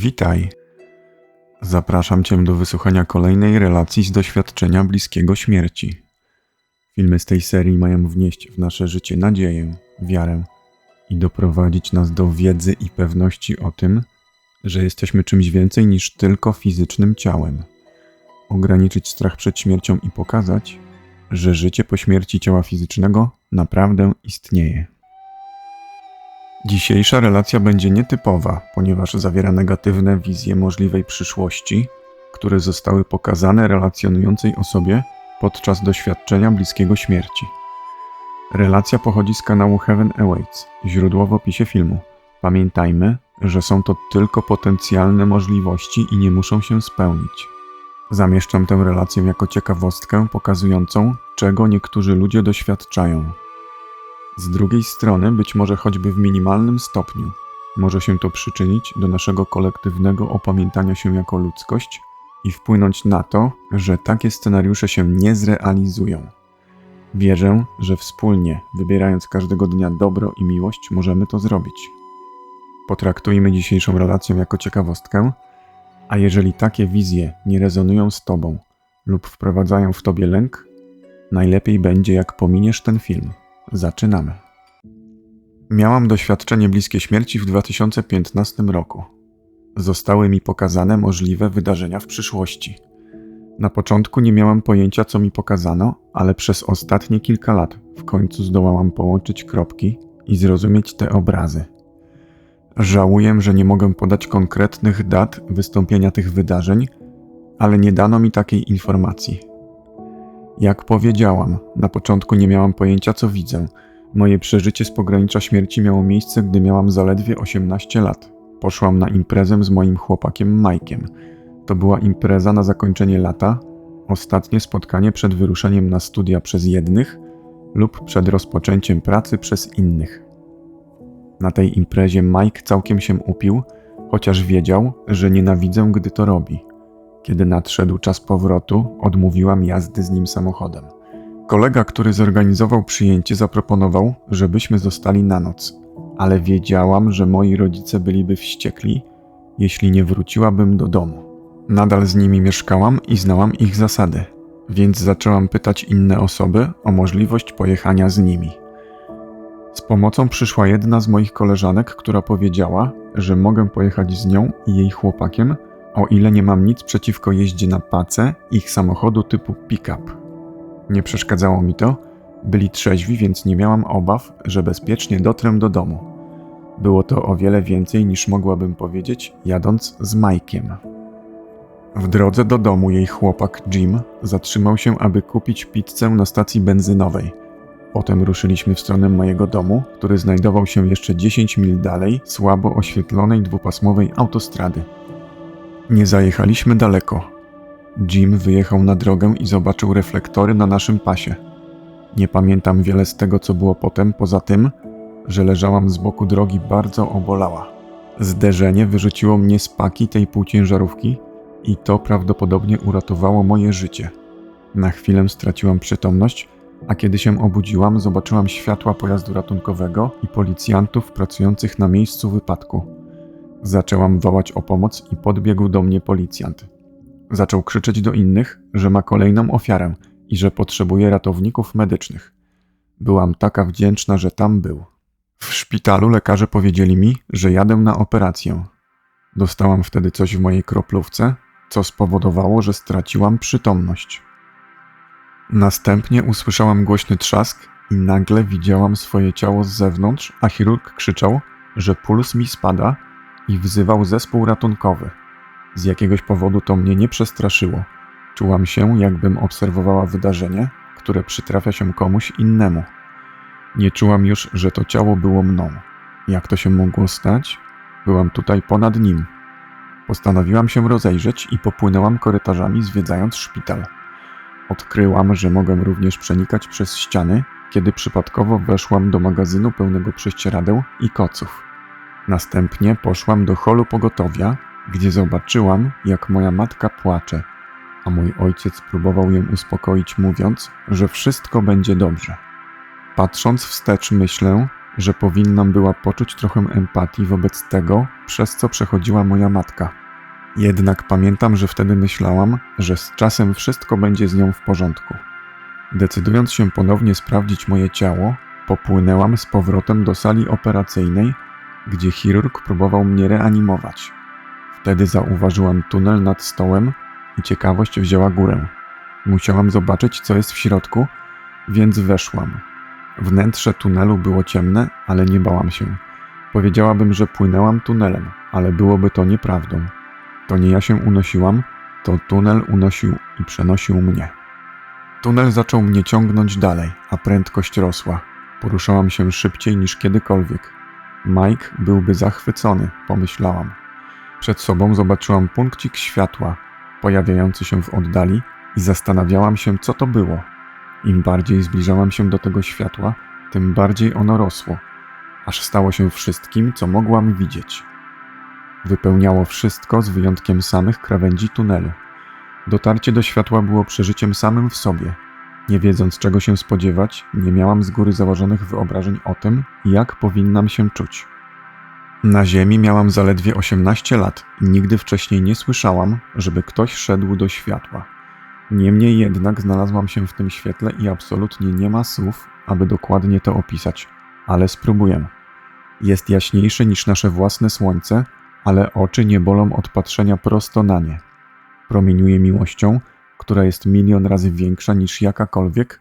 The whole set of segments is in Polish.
Witaj. Zapraszam Cię do wysłuchania kolejnej relacji z doświadczenia bliskiego śmierci. Filmy z tej serii mają wnieść w nasze życie nadzieję, wiarę i doprowadzić nas do wiedzy i pewności o tym, że jesteśmy czymś więcej niż tylko fizycznym ciałem. Ograniczyć strach przed śmiercią i pokazać, że życie po śmierci ciała fizycznego naprawdę istnieje. Dzisiejsza relacja będzie nietypowa, ponieważ zawiera negatywne wizje możliwej przyszłości, które zostały pokazane relacjonującej osobie podczas doświadczenia bliskiego śmierci. Relacja pochodzi z kanału Heaven Awaits, źródło w opisie filmu. Pamiętajmy, że są to tylko potencjalne możliwości i nie muszą się spełnić. Zamieszczam tę relację jako ciekawostkę pokazującą, czego niektórzy ludzie doświadczają. Z drugiej strony, być może choćby w minimalnym stopniu, może się to przyczynić do naszego kolektywnego opamiętania się jako ludzkość i wpłynąć na to, że takie scenariusze się nie zrealizują. Wierzę, że wspólnie, wybierając każdego dnia dobro i miłość, możemy to zrobić. Potraktujmy dzisiejszą relację jako ciekawostkę, a jeżeli takie wizje nie rezonują z Tobą lub wprowadzają w Tobie lęk, najlepiej będzie, jak pominiesz ten film. Zaczynamy. Miałam doświadczenie bliskie śmierci w 2015 roku. Zostały mi pokazane możliwe wydarzenia w przyszłości. Na początku nie miałam pojęcia, co mi pokazano, ale przez ostatnie kilka lat w końcu zdołałam połączyć kropki i zrozumieć te obrazy. Żałuję, że nie mogę podać konkretnych dat wystąpienia tych wydarzeń, ale nie dano mi takiej informacji. Jak powiedziałam, na początku nie miałam pojęcia, co widzę. Moje przeżycie z pogranicza śmierci miało miejsce, gdy miałam zaledwie 18 lat. Poszłam na imprezę z moim chłopakiem Majkiem. To była impreza na zakończenie lata, ostatnie spotkanie przed wyruszeniem na studia przez jednych lub przed rozpoczęciem pracy przez innych. Na tej imprezie Mike całkiem się upił, chociaż wiedział, że nienawidzę, gdy to robi. Kiedy nadszedł czas powrotu, odmówiłam jazdy z nim samochodem. Kolega, który zorganizował przyjęcie, zaproponował, żebyśmy zostali na noc, ale wiedziałam, że moi rodzice byliby wściekli, jeśli nie wróciłabym do domu. Nadal z nimi mieszkałam i znałam ich zasady, więc zaczęłam pytać inne osoby o możliwość pojechania z nimi. Z pomocą przyszła jedna z moich koleżanek, która powiedziała, że mogę pojechać z nią i jej chłopakiem, o ile nie mam nic przeciwko jeździe na pace ich samochodu typu pick-up. Nie przeszkadzało mi to, byli trzeźwi, więc nie miałam obaw, że bezpiecznie dotrę do domu. Było to o wiele więcej niż mogłabym powiedzieć, jadąc z Majkiem. W drodze do domu jej chłopak Jim zatrzymał się, aby kupić pizzę na stacji benzynowej. Potem ruszyliśmy w stronę mojego domu, który znajdował się jeszcze 10 mil dalej, słabo oświetlonej dwupasmowej autostrady. Nie zajechaliśmy daleko. Jim wyjechał na drogę i zobaczył reflektory na naszym pasie. Nie pamiętam wiele z tego, co było potem, poza tym, że leżałam z boku drogi bardzo obolała. Zderzenie wyrzuciło mnie z paki tej półciężarówki i to prawdopodobnie uratowało moje życie. Na chwilę straciłam przytomność, a kiedy się obudziłam, zobaczyłam światła pojazdu ratunkowego i policjantów pracujących na miejscu wypadku. Zaczęłam wołać o pomoc i podbiegł do mnie policjant. Zaczął krzyczeć do innych, że ma kolejną ofiarę i że potrzebuje ratowników medycznych. Byłam taka wdzięczna, że tam był. W szpitalu lekarze powiedzieli mi, że jadę na operację. Dostałam wtedy coś w mojej kroplówce, co spowodowało, że straciłam przytomność. Następnie usłyszałam głośny trzask i nagle widziałam swoje ciało z zewnątrz, a chirurg krzyczał, że puls mi spada i wzywał zespół ratunkowy. Z jakiegoś powodu to mnie nie przestraszyło. Czułam się, jakbym obserwowała wydarzenie, które przytrafia się komuś innemu. Nie czułam już, że to ciało było mną. Jak to się mogło stać? Byłam tutaj ponad nim. Postanowiłam się rozejrzeć i popłynęłam korytarzami, zwiedzając szpital. Odkryłam, że mogę również przenikać przez ściany, kiedy przypadkowo weszłam do magazynu pełnego prześcieradeł i koców. Następnie poszłam do holu pogotowia, gdzie zobaczyłam, jak moja matka płacze, a mój ojciec próbował ją uspokoić, mówiąc, że wszystko będzie dobrze. Patrząc wstecz, myślę, że powinnam była poczuć trochę empatii wobec tego, przez co przechodziła moja matka. Jednak pamiętam, że wtedy myślałam, że z czasem wszystko będzie z nią w porządku. Decydując się ponownie sprawdzić moje ciało, popłynęłam z powrotem do sali operacyjnej, gdzie chirurg próbował mnie reanimować. Wtedy zauważyłam tunel nad stołem i ciekawość wzięła górę. Musiałam zobaczyć, co jest w środku, więc weszłam. Wnętrze tunelu było ciemne, ale nie bałam się. Powiedziałabym, że płynęłam tunelem, ale byłoby to nieprawdą. To nie ja się unosiłam, to tunel unosił i przenosił mnie. Tunel zaczął mnie ciągnąć dalej, a prędkość rosła. Poruszałam się szybciej niż kiedykolwiek. Mike byłby zachwycony, pomyślałam. Przed sobą zobaczyłam punkcik światła, pojawiający się w oddali, i zastanawiałam się, co to było. Im bardziej zbliżałam się do tego światła, tym bardziej ono rosło, aż stało się wszystkim, co mogłam widzieć. Wypełniało wszystko z wyjątkiem samych krawędzi tunelu. Dotarcie do światła było przeżyciem samym w sobie. Nie wiedząc czego się spodziewać, nie miałam z góry założonych wyobrażeń o tym, jak powinnam się czuć. Na Ziemi miałam zaledwie 18 lat i nigdy wcześniej nie słyszałam, żeby ktoś szedł do światła. Niemniej jednak znalazłam się w tym świetle i absolutnie nie ma słów, aby dokładnie to opisać, ale spróbuję. Jest jaśniejszy niż nasze własne słońce, ale oczy nie bolą od patrzenia prosto na nie. Promieniuje miłością, która jest milion razy większa niż jakakolwiek,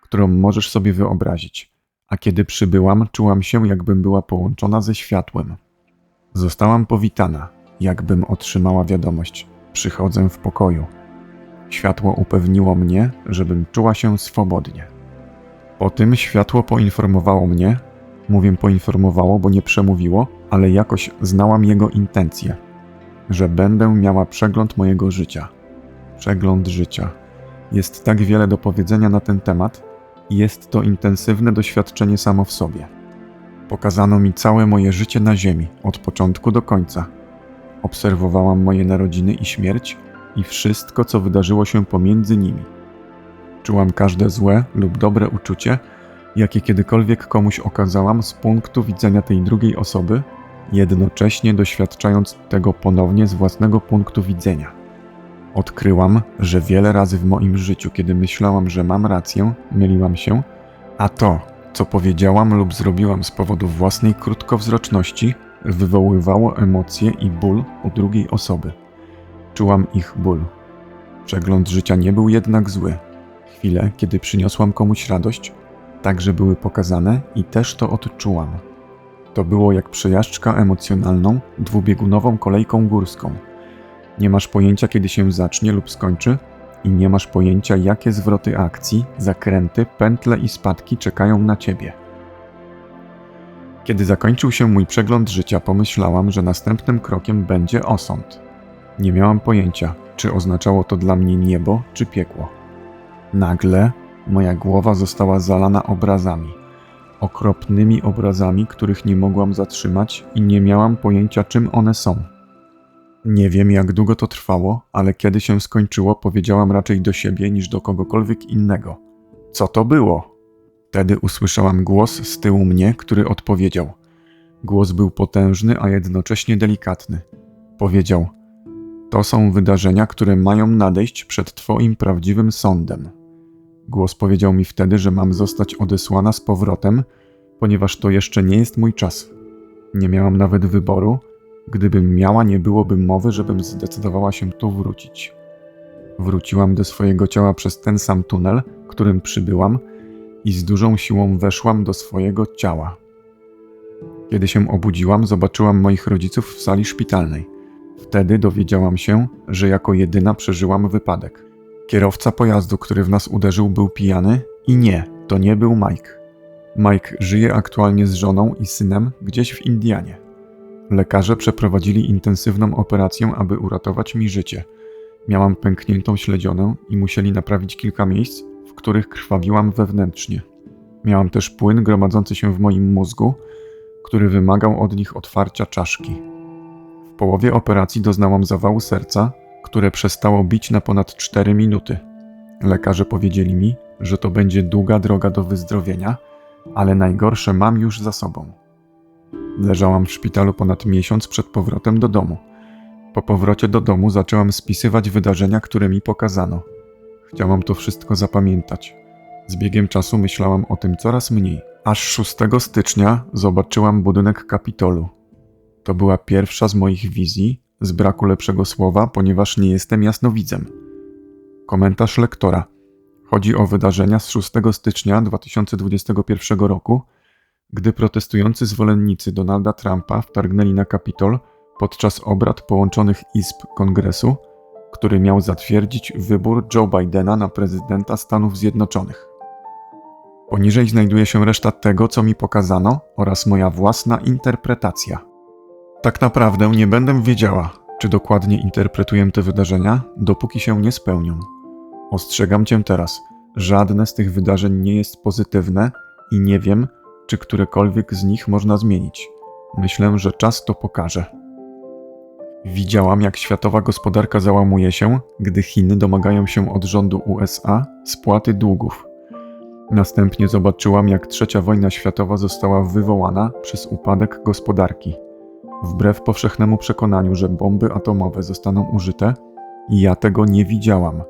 którą możesz sobie wyobrazić. A kiedy przybyłam, czułam się, jakbym była połączona ze światłem. Zostałam powitana, jakbym otrzymała wiadomość: Przychodzę w pokoju. Światło upewniło mnie, żebym czuła się swobodnie. Po tym światło poinformowało mnie, mówię poinformowało, bo nie przemówiło, ale jakoś znałam jego intencje, że będę miała przegląd mojego życia. Przegląd życia. Jest tak wiele do powiedzenia na ten temat i jest to intensywne doświadczenie samo w sobie. Pokazano mi całe moje życie na Ziemi, od początku do końca. Obserwowałam moje narodziny i śmierć i wszystko, co wydarzyło się pomiędzy nimi. Czułam każde złe lub dobre uczucie, jakie kiedykolwiek komuś okazałam z punktu widzenia tej drugiej osoby, jednocześnie doświadczając tego ponownie z własnego punktu widzenia. Odkryłam, że wiele razy w moim życiu, kiedy myślałam, że mam rację, myliłam się, a to, co powiedziałam lub zrobiłam z powodu własnej krótkowzroczności, wywoływało emocje i ból u drugiej osoby. Czułam ich ból. Przegląd życia nie był jednak zły. Chwile, kiedy przyniosłam komuś radość, także były pokazane i też to odczułam. To było jak przejażdżka emocjonalną, dwubiegunową kolejką górską. Nie masz pojęcia, kiedy się zacznie lub skończy, i nie masz pojęcia, jakie zwroty akcji, zakręty, pętle i spadki czekają na ciebie. Kiedy zakończył się mój przegląd życia, pomyślałam, że następnym krokiem będzie osąd. Nie miałam pojęcia, czy oznaczało to dla mnie niebo czy piekło. Nagle moja głowa została zalana obrazami. Okropnymi obrazami, których nie mogłam zatrzymać i nie miałam pojęcia, czym one są. Nie wiem, jak długo to trwało, ale kiedy się skończyło, powiedziałam raczej do siebie niż do kogokolwiek innego. Co to było? Wtedy usłyszałam głos z tyłu mnie, który odpowiedział. Głos był potężny, a jednocześnie delikatny. Powiedział: To są wydarzenia, które mają nadejść przed Twoim prawdziwym sądem. Głos powiedział mi wtedy, że mam zostać odesłana z powrotem, ponieważ to jeszcze nie jest mój czas. Nie miałam nawet wyboru, Gdybym miała, nie byłoby mowy, żebym zdecydowała się tu wrócić. Wróciłam do swojego ciała przez ten sam tunel, którym przybyłam, i z dużą siłą weszłam do swojego ciała. Kiedy się obudziłam, zobaczyłam moich rodziców w sali szpitalnej. Wtedy dowiedziałam się, że jako jedyna przeżyłam wypadek. Kierowca pojazdu, który w nas uderzył, był pijany i nie, to nie był Mike. Mike żyje aktualnie z żoną i synem gdzieś w Indianie. Lekarze przeprowadzili intensywną operację, aby uratować mi życie. Miałam pękniętą śledzionę i musieli naprawić kilka miejsc, w których krwawiłam wewnętrznie. Miałam też płyn gromadzący się w moim mózgu, który wymagał od nich otwarcia czaszki. W połowie operacji doznałam zawału serca, które przestało bić na ponad 4 minuty. Lekarze powiedzieli mi, że to będzie długa droga do wyzdrowienia, ale najgorsze mam już za sobą. Leżałam w szpitalu ponad miesiąc przed powrotem do domu. Po powrocie do domu zaczęłam spisywać wydarzenia, które mi pokazano. Chciałam to wszystko zapamiętać. Z biegiem czasu myślałam o tym coraz mniej. Aż 6 stycznia zobaczyłam budynek Kapitolu. To była pierwsza z moich wizji, z braku lepszego słowa, ponieważ nie jestem jasnowidzem. Komentarz lektora. Chodzi o wydarzenia z 6 stycznia 2021 roku, gdy protestujący zwolennicy Donalda Trumpa wtargnęli na Kapitol podczas obrad połączonych izb kongresu, który miał zatwierdzić wybór Joe Bidena na prezydenta Stanów Zjednoczonych. Poniżej znajduje się reszta tego, co mi pokazano, oraz moja własna interpretacja. Tak naprawdę nie będę wiedziała, czy dokładnie interpretuję te wydarzenia, dopóki się nie spełnią. Ostrzegam cię teraz, żadne z tych wydarzeń nie jest pozytywne i nie wiem, czy którekolwiek z nich można zmienić. Myślę, że czas to pokaże. Widziałam, jak światowa gospodarka załamuje się, gdy Chiny domagają się od rządu USA spłaty długów. Następnie zobaczyłam, jak trzecia wojna światowa została wywołana przez upadek gospodarki. Wbrew powszechnemu przekonaniu, że bomby atomowe zostaną użyte, ja tego nie widziałam.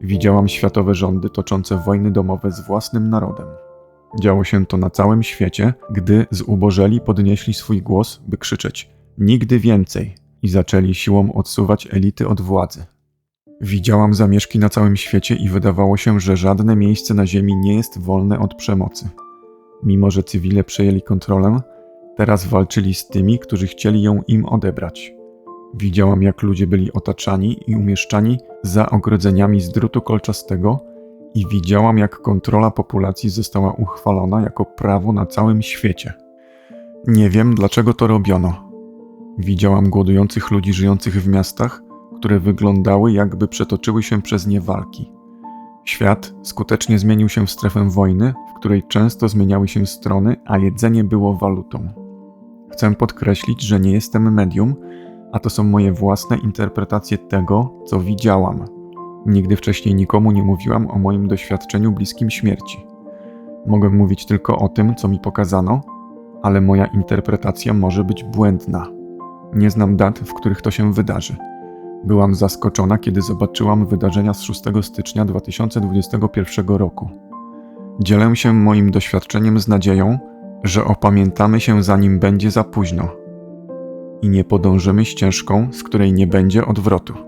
Widziałam światowe rządy toczące wojny domowe z własnym narodem. Działo się to na całym świecie, gdy zubożeli podnieśli swój głos, by krzyczeć: Nigdy więcej! i zaczęli siłą odsuwać elity od władzy. Widziałam zamieszki na całym świecie i wydawało się, że żadne miejsce na Ziemi nie jest wolne od przemocy. Mimo, że cywile przejęli kontrolę, teraz walczyli z tymi, którzy chcieli ją im odebrać. Widziałam, jak ludzie byli otaczani i umieszczani za ogrodzeniami z drutu kolczastego, i widziałam, jak kontrola populacji została uchwalona jako prawo na całym świecie. Nie wiem, dlaczego to robiono. Widziałam głodujących ludzi żyjących w miastach, które wyglądały, jakby przetoczyły się przez nie walki. Świat skutecznie zmienił się w strefę wojny, w której często zmieniały się strony, a jedzenie było walutą. Chcę podkreślić, że nie jestem medium, a to są moje własne interpretacje tego, co widziałam. Nigdy wcześniej nikomu nie mówiłam o moim doświadczeniu bliskim śmierci. Mogę mówić tylko o tym, co mi pokazano, ale moja interpretacja może być błędna. Nie znam dat, w których to się wydarzy. Byłam zaskoczona, kiedy zobaczyłam wydarzenia z 6 stycznia 2021 roku. Dzielę się moim doświadczeniem z nadzieją, że opamiętamy się zanim będzie za późno i nie podążymy ścieżką, z której nie będzie odwrotu.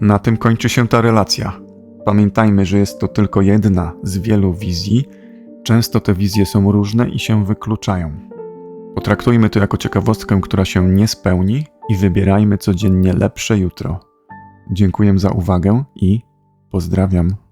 Na tym kończy się ta relacja. Pamiętajmy, że jest to tylko jedna z wielu wizji. Często te wizje są różne i się wykluczają. Potraktujmy to jako ciekawostkę, która się nie spełni i wybierajmy codziennie lepsze jutro. Dziękuję za uwagę i pozdrawiam.